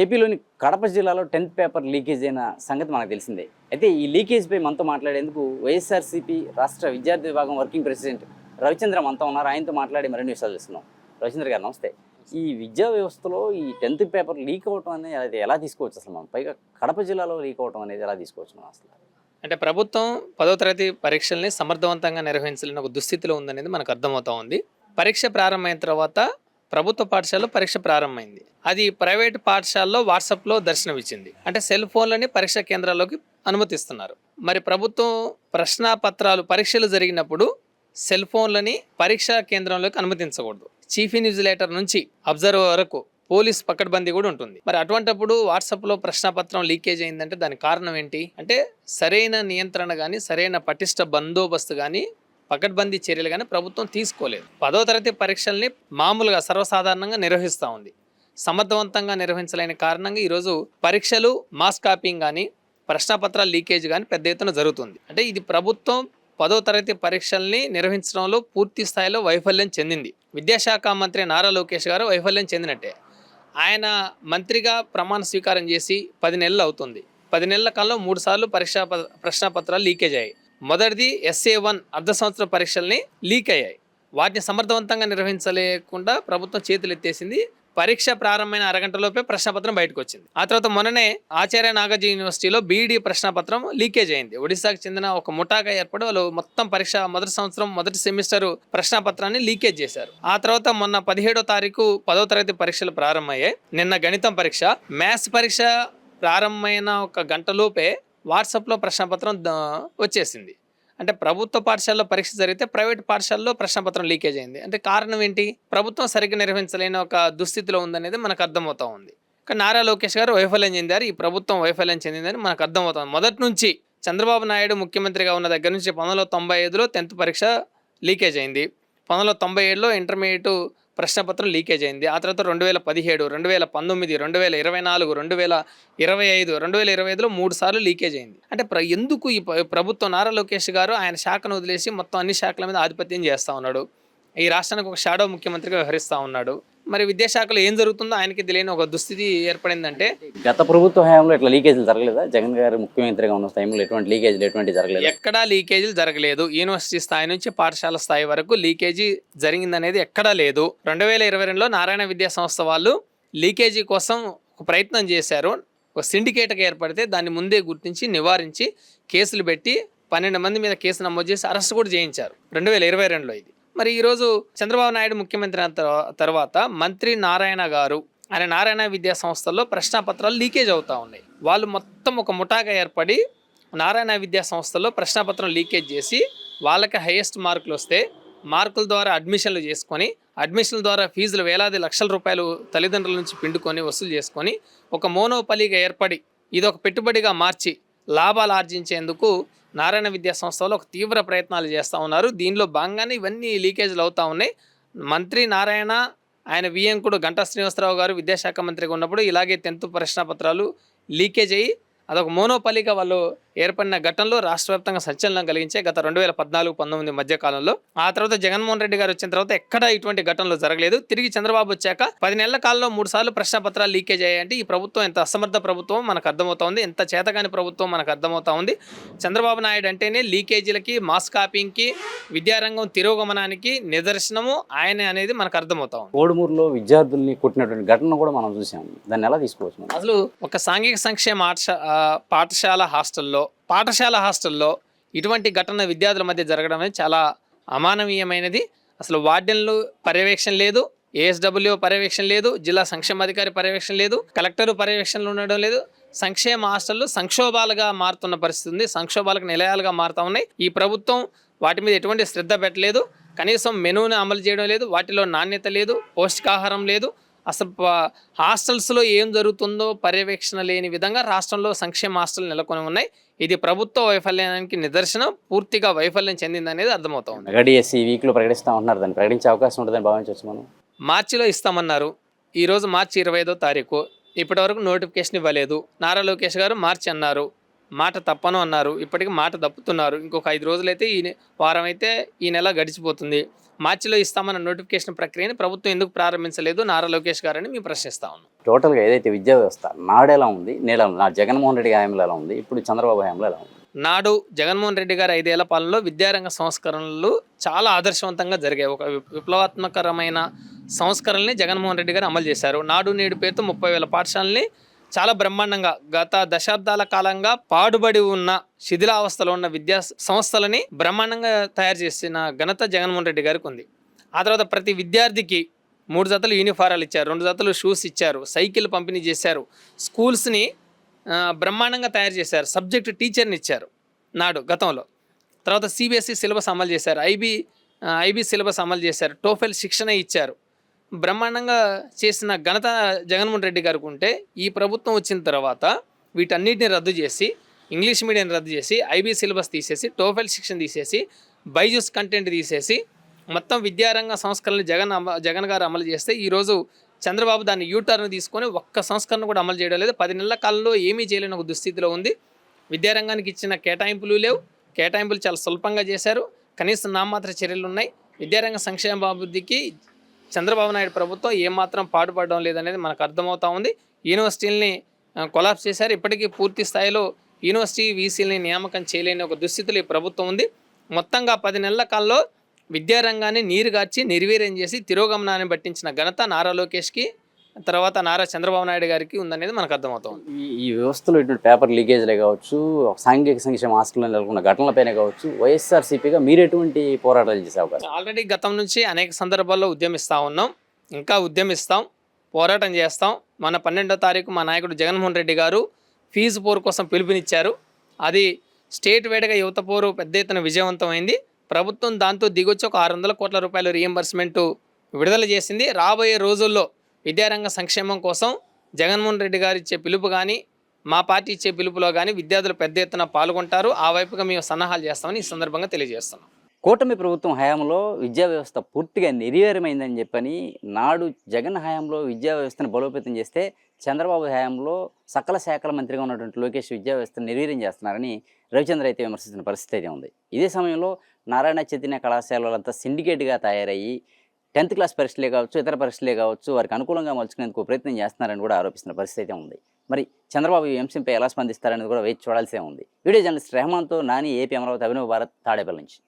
ఏపీలోని కడప జిల్లాలో tenth paper leakage అయిన సంగతి మనకు తెలిసిందే. అయితే ఈ లీకేజ్పై మనతో మాట్లాడేందుకు వైఎస్ఆర్సీపీ రాష్ట్ర విద్యార్థి విభాగం వర్కింగ్ ప్రెసిడెంట్ రవిచంద్ర మనతో ఉన్నారు. ఆయనతో మాట్లాడి మరిన్ని విషయాలు తెలుస్తున్నాం రవిచంద్ర గారు నమస్తే. ఈ విద్యా వ్యవస్థలో ఈ టెన్త్ పేపర్ లీక్ అవ్వటం అనేది అది ఎలా తీసుకోవచ్చు అసలు మనం? పైగా కడప జిల్లాలో లీక్ అవ్వటం అనేది ఎలా తీసుకోవచ్చు మనం అసలు? అంటే ప్రభుత్వం పదో తరగతి పరీక్షల్ని సమర్థవంతంగా నిర్వహించాలని ఒక దుస్థితిలో ఉందనేది మనకు అర్థమవుతా ఉంది. పరీక్ష ప్రారంభమైన తర్వాత ప్రభుత్వ పాఠశాలలో పరీక్ష ప్రారంభమైంది. అది ప్రైవేట్ పాఠశాలలో వాట్సాప్లో దర్శనమిచ్చింది. అంటే సెల్ ఫోన్లని పరీక్ష కేంద్రాల్లోకి అనుమతిస్తున్నారు. మరి ప్రభుత్వం ప్రశ్నాపత్రాలు పరీక్షలు జరిగినప్పుడు సెల్ ఫోన్లని పరీక్షా కేంద్రంలోకి అనుమతించకూడదు. చీఫ్ ఇన్విజిలేటర్ నుంచి అబ్జర్వర్ వరకు పోలీస్ పకడ్బందీ కూడా ఉంటుంది. మరి అటువంటప్పుడు వాట్సాప్లో ప్రశ్నపత్రం లీకేజ్ అయిందంటే దాని కారణం ఏంటి? అంటే సరైన నియంత్రణ కానీ సరైన పటిష్ట బందోబస్తు కానీ పకడ్బందీ చర్యలు కానీ ప్రభుత్వం తీసుకోలేదు. పదో తరగతి పరీక్షల్ని మామూలుగా సర్వసాధారణంగా నిర్వహిస్తూ ఉంది. సమర్థవంతంగా నిర్వహించలేని కారణంగా ఈరోజు పరీక్షలు మాస్ కాపింగ్ కానీ ప్రశ్నపత్రాల లీకేజ్ కానీ పెద్ద ఎత్తున జరుగుతుంది. అంటే ఇది ప్రభుత్వం పదో తరగతి పరీక్షల్ని నిర్వహించడంలో పూర్తి స్థాయిలో వైఫల్యం చెందింది. విద్యాశాఖ మంత్రి నారా లోకేష్ గారు వైఫల్యం చెందినట్టే. ఆయన మంత్రిగా ప్రమాణ స్వీకారం చేసి పది నెలలు అవుతుంది. పది నెలల కాలంలో మూడు సార్లు పరీక్షా ప- ప్రశ్నపత్రాలు లీకేజ్ అయ్యాయి. మొదటిది ఎస్ఏ వన్ అర్ధ సంవత్సర పరీక్షల్ని లీక్ అయ్యాయి. వాటిని సమర్థవంతంగా నిర్వహించలేకుండా ప్రభుత్వం చేతులు ఎత్తేసింది పరీక్ష ప్రారంభమైన అరగంటలోపే ప్రశ్నపత్రం బయటకు వచ్చింది ఆ తర్వాత మొన్ననే ఆచార్య నాగార్జున యూనివర్సిటీలో బీఈడి ప్రశ్నపత్రం లీకేజ్ అయింది. ఒడిశాకు చెందిన ఒక ముఠాగా ఏర్పడి వాళ్ళు మొత్తం పరీక్ష మొదటి సంవత్సరం మొదటి సెమిస్టర్ ప్రశ్నపత్రాన్ని లీకేజ్ చేశారు. ఆ తర్వాత మొన్న పదిహేడో తారీఖు పదో తరగతి పరీక్షలు ప్రారంభమయ్యాయి. నిన్న గణితం పరీక్ష. మ్యాథ్స్ పరీక్ష ప్రారంభమైన ఒక గంటలోపే వాట్సాప్లో ప్రశ్నపత్రం వచ్చేసింది. అంటే ప్రభుత్వ పాఠశాలలో పరీక్ష జరిగితే ప్రైవేట్ పాఠశాలలో ప్రశ్నపత్రం లీకేజ్ అయింది. అంటే కారణం ఏంటి? ప్రభుత్వం సరిగ్గా నిర్వహించలేని ఒక దుస్థితిలో ఉందనేది మనకు అర్థమవుతా ఉంది. కానీ నారా లోకేష్ గారు వైఫల్యం చెందారు. ఈ ప్రభుత్వం వైఫల్యం చెందిందని మనకు అర్థమవుతుంది మొదటి నుంచి చంద్రబాబు నాయుడు ముఖ్యమంత్రిగా ఉన్న దగ్గర నుంచి పంతొమ్మిది వందల తొంభై ఐదులో టెన్త్ పరీక్ష లీకేజ్ అయింది. పంతొమ్మిది వందల తొంభై ఏడులో ఇంటర్మీడియట్ ప్రశ్నపత్రం లీకేజ్ అయింది. ఆ తర్వాత రెండు వేల పదిహేడు రెండు వేల పంతొమ్మిది రెండు వేల ఇరవై నాలుగు రెండు వేల ఇరవై ఐదు రెండు వేల ఇరవై ఐదులో మూడు సార్లు లీకేజ్ అయింది. అంటే ప్ర ఎందుకు ఈ ప్రభుత్వం నారా లోకేష్ గారు ఆయన శాఖను వదిలేసి మొత్తం అన్ని శాఖల మీద ఆధిపత్యం చేస్తూ ఉన్నాడు? ఈ రాష్ట్రానికి ఒక షాడో ముఖ్యమంత్రిగా వ్యవహరిస్తూ ఉన్నాడు. మరి విద్యాశాఖలో ఏం జరుగుతుందో ఆయనకి తెలియని ఒక దుస్థితి ఏర్పడిందంటే గత ప్రభుత్వ హయాంలో ఇట్లా లీకేజీలు జరగలేదా? జగన్ గారు ముఖ్యమంత్రిగా ఉన్న టైంలో ఎటువంటి లీకేజీలు ఎటువంటి జరగలేదు? ఎక్కడా లీకేజీలు జరగలేదు. యూనివర్సిటీ స్థాయి నుంచి పాఠశాల స్థాయి వరకు లీకేజీ జరిగిందనేది ఎక్కడా లేదు. రెండు వేల ఇరవై రెండులో నారాయణ విద్యా సంస్థ వాళ్ళు లీకేజీ కోసం ఒక ప్రయత్నం చేశారు. ఒక సిండికేట్గా ఏర్పడితే దాన్ని ముందే గుర్తించి నివారించి కేసులు పెట్టి పన్నెండు మంది మీద కేసు నమోదు చేసి అరెస్ట్ కూడా చేయించారు. రెండు వేల ఇరవై రెండులో ఇది. మరి ఈరోజు చంద్రబాబు నాయుడు ముఖ్యమంత్రి అయిన తర్వాత మంత్రి నారాయణ గారు అనే నారాయణ విద్యా సంస్థల్లో ప్రశ్నపత్రాలు లీకేజ్ అవుతూ ఉన్నాయి. వాళ్ళు మొత్తం ఒక ముఠాగా ఏర్పడి నారాయణ విద్యా సంస్థల్లో ప్రశ్నపత్రం లీకేజ్ చేసి వాళ్ళకి హైయెస్ట్ మార్కులు వస్తే మార్కుల ద్వారా అడ్మిషన్లు చేసుకొని అడ్మిషన్ల ద్వారా ఫీజులు వేలాది లక్షల రూపాయలు తల్లిదండ్రుల నుంచి పిండుకొని వసూలు చేసుకొని ఒక మోనోపలిగా ఏర్పడి ఇది ఒక పెట్టుబడిగా మార్చి లాభాలు ఆర్జించేందుకు నారాయణ విద్యా సంస్థలో ఒక తీవ్ర ప్రయత్నాలు చేస్తూ ఉన్నారు. దీనిలో భాగంగానే ఇవన్నీ లీకేజ్లు అవుతూ ఉన్నాయి. మంత్రి నారాయణ ఆయన వియంకుడు గంటా శ్రీనివాసరావు గారు విద్యాశాఖ మంత్రిగా ఉన్నప్పుడు ఇలాగే టెన్త్ ప్రశ్నపత్రాలు లీకేజ్ అయ్యి అదొక మోనోపలిగా వాళ్ళు ఏర్పడిన ఘటనలో రాష్ట్ర వ్యాప్తంగా సంచలనం కలిగించే గత రెండు వేల పద్నాలుగు పంతొమ్మిది మధ్య కాలంలో. ఆ తర్వాత జగన్మోహన్ రెడ్డి గారు వచ్చిన తర్వాత ఎక్కడా ఇటువంటి ఘటనలు జరగలేదు. తిరిగి చంద్రబాబు వచ్చాక పది నెలల కాలంలో మూడు సార్లు ప్రశ్నపత్రాలు లీకేజ్ అయ్యాయంటే ఈ ప్రభుత్వం ఎంత అసమర్థ ప్రభుత్వం మనకు అర్థమవుతా ఉంది ఎంత చేతగాని ప్రభుత్వం మనకు అర్థమవుతా ఉంది చంద్రబాబు నాయుడు అంటేనే లీకేజీలకి మాస్ కాపింగ్కి విద్యారంగం తిరోగమనానికి నిదర్శనము ఆయనే అనేది మనకు అర్థమవుతా ఉంది కోడుమూరులో విద్యార్థుల్ని కొట్టినటువంటి ఘటన కూడా మనం చూసాం దాన్ని ఎలా తీసుకోవచ్చు అసలు ఒక సాంఘిక సంక్షేమ ఆర్ష- ఆ, పాఠశాల హాస్టల్లో పాఠశాల హాస్టల్లో ఇటువంటి ఘటన విద్యార్థుల మధ్య జరగడం అనేది చాలా అమానవీయమైనది. అసలు వార్డెన్లు పర్యవేక్షణ లేదు ఏఎస్డబ్ల్యూ పర్యవేక్షణ లేదు జిల్లా సంక్షేమ అధికారి పర్యవేక్షణ లేదు కలెక్టర్ పర్యవేక్షణలు ఉండడం లేదు. సంక్షేమ హాస్టళ్ళు సంక్షోభాలుగా మారుతున్న పరిస్థితి ఉంది. సంక్షోభాలకు నిలయాలుగా మారుతూ ఉన్నాయి. ఈ ప్రభుత్వం వాటి మీద ఎటువంటి శ్రద్ధ పెట్టలేదు. కనీసం మెనూను అమలు చేయడం లేదు. వాటిలో నాణ్యత లేదు. పౌష్టికాహారం లేదు. అసలు హాస్టల్స్లో ఏం జరుగుతుందో పర్యవేక్షణ లేని విధంగా రాష్ట్రంలో సంక్షేమ హాస్టల్ నెలకొని ఉన్నాయి. ఇది ప్రభుత్వ వైఫల్యానికి నిదర్శనం పూర్తిగా వైఫల్యం చెందిందనేది అర్థమవుతా ఉంది. మెగా డిఎస్సి ఈ వీక్లో ప్రకటిస్తా ఉంటున్నారు. దాన్ని ప్రకటించే అవకాశం ఉంటుందని భావించవచ్చు మనం. మార్చిలో ఇస్తామన్నారు. ఈరోజు మార్చి ఇరవై ఐదో తారీఖు. ఇప్పటివరకు నోటిఫికేషన్ ఇవ్వలేదు. నారా లోకేష్ గారు మార్చి అన్నారు మాట తప్పను అన్నారు. ఇప్పటికి మాట తప్పుతున్నారు. ఇంకొక ఐదు రోజులైతే ఈ వారం అయితే ఈ నెల గడిచిపోతుంది. మార్చిలో ఇస్తామన్న నోటిఫికేషన్ ప్రక్రియని ప్రభుత్వం ఎందుకు ప్రారంభించలేదు? నారా లోకేష్ గారని మేము ప్రశ్నిస్తా ఉన్నాం. టోటల్గా ఏదైతే విద్యా వ్యవస్థ నాడు ఎలా ఉంది నేల నా జగన్మోహన్ రెడ్డి హయాంలో ఎలా ఉంది ఇప్పుడు చంద్రబాబు హయాంలో ఎలా ఉంది? నాడు జగన్మోహన్ రెడ్డి గారి ఐదేళ్ళ పాలనలో విద్యారంగ సంస్కరణలు చాలా ఆదర్శవంతంగా జరిగాయి. ఒక విప్- విప్లవాత్మకరమైన సంస్కరణల్ని జగన్మోహన్ రెడ్డి గారు అమలు చేశారు. నాడు నేడు పేరుతో ముప్పై వేల పాఠశాలని చాలా బ్రహ్మాండంగా గత దశాబ్దాల కాలంగా పాడుబడి ఉన్న శిథిలావస్థలో ఉన్న విద్యా సంస్థలని బ్రహ్మాండంగా తయారు చేసిన ఘనత జగన్మోహన్ రెడ్డి గారికి ఉంది. ఆ తర్వాత ప్రతి విద్యార్థికి మూడు జతలు యూనిఫారాలు ఇచ్చారు రెండు జతలు షూస్ ఇచ్చారు సైకిల్ పంపిణీ చేశారు స్కూల్స్ని బ్రహ్మాండంగా తయారు చేశారు సబ్జెక్ట్ టీచర్ని ఇచ్చారు నాడు గతంలో. తర్వాత సిబిఎస్ఈ సిలబస్ అమలు చేశారు ఐబీ ఐబీ సిలబస్ అమలు చేశారు టోఫెల్ శిక్షణ ఇచ్చారు. బ్రహ్మాండంగా చేసిన ఘనత జగన్మోహన్ రెడ్డి గారికి ఉంటే ఈ ప్రభుత్వం వచ్చిన తర్వాత వీటన్నిటిని రద్దు చేసి ఇంగ్లీష్ మీడియం రద్దు చేసి ఐబీ సిలబస్ తీసేసి టోఫెల్ శిక్షణ తీసేసి బైజూస్ కంటెంట్ తీసేసి మొత్తం విద్యారంగ సంస్కరణలు జగన్ అమ- జగన్ గారు అమలు చేస్తే ఈరోజు చంద్రబాబు దాన్ని యూటర్న్ తీసుకొని ఒక్క సంస్కరణ కూడా అమలు చేయడం లేదు. పది నెలల కాలంలో ఏమీ చేయలేని ఒక దుస్థితిలో ఉంది. విద్యారంగానికి ఇచ్చిన కేటాయింపులు లేవు. కేటాయింపులు చాలా స్వల్పంగా చేశారు. కనీసం నామాత్ర చర్యలు ఉన్నాయి. విద్యారంగ సంక్షేమ అభివృద్ధికి చంద్రబాబు నాయుడు ప్రభుత్వం ఏమాత్రం పాటుపడడం లేదనేది మనకు అర్థమవుతా ఉంది. యూనివర్సిటీలని కొలాప్స్ చేశారు. ఇప్పటికీ పూర్తి స్థాయిలో యూనివర్సిటీ వీసీలని నియామకం చేయలేని ఒక దుస్థితిలో ఈ ప్రభుత్వం ఉంది. మొత్తంగా పది నెలల కాలంలో విద్యారంగాన్ని నీరుగార్చి నిర్వీర్యం చేసి తిరోగమనాన్ని పట్టించిన ఘనత నారా లోకేష్కి తర్వాత నారా చంద్రబాబు నాయుడు గారికి ఉందనేది మనకు అర్థమవుతుంది. ఈ వ్యవస్థలో ఇటువంటి పేపర్ లీకేజ్లే కావచ్చు సాంఘిక సంక్షేమ హాస్టల్లో నెలకొన్న ఘటనలపైన కావచ్చు వైఎస్ఆర్సీపీగా మీరు ఎటువంటి పోరాటాలు చేసే అవకాశం? ఆల్రెడీ గతం నుంచి అనేక సందర్భాల్లో ఉద్యమిస్తూ ఉన్నాం. ఇంకా ఉద్యమిస్తాం పోరాటం చేస్తాం. మన పన్నెండో తారీఖు మా నాయకుడు జగన్మోహన్ రెడ్డి గారు ఫీజు పోరు కోసం పిలుపునిచ్చారు. అది స్టేట్ వైడ్గా యువత పోరు పెద్ద ఎత్తున విజయవంతమైంది. ప్రభుత్వం దాంతో దిగొచ్చి ఒక ఆరు వందల కోట్ల రూపాయల రీఎంబర్స్మెంట్ విడుదల చేసింది. రాబోయే రోజుల్లో విద్యారంగ సంక్షేమం కోసం జగన్మోహన్ రెడ్డి గారు ఇచ్చే పిలుపు కానీ మా పార్టీ ఇచ్చే పిలుపులో కానీ విద్యార్థులు పెద్ద ఎత్తున పాల్గొంటారు. ఆ వైపుగా మేము సన్నాహాలు చేస్తామని ఈ సందర్భంగా తెలియజేస్తున్నాం. కూటమి ప్రభుత్వం హయాంలో విద్యా వ్యవస్థ పూర్తిగా నిర్వీర్యమైందని చెప్పని నాడు జగన్ హయాంలో విద్యా వ్యవస్థను బలోపేతం చేస్తే చంద్రబాబు హయాంలో సకల శాఖల మంత్రిగా ఉన్నటువంటి లోకేష్ విద్యా వ్యవస్థను నిర్వీర్యం చేస్తున్నారని రవిచంద్ర అయితే విమర్శించిన పరిస్థితి అయితే ఉంది. ఇదే సమయంలో నారాయణ చైతన్య కళాశాలలంతా సిండికేట్గా తయారయ్యి టెన్త్ క్లాస్ పరీక్షలే కావచ్చు ఇతర పరీక్షలే కావచ్చు వారికి అనుకూలంగా మలుచుకునేందుకు ప్రయత్నం చేస్తున్నారని కూడా ఆరోపిస్తున్న పరిస్థితి అయితే ఉంది. మరి చంద్రబాబు ఈ అంశంపై ఎలా స్పందిస్తారనేది కూడా వేచి చూడాల్సే ఉంది. వీడియో జర్నలిస్ట్ రెహమాన్తో నాని ఏపీ అమరావతి అభినవ్ భారత్ తాడేపల్లి నుంచి.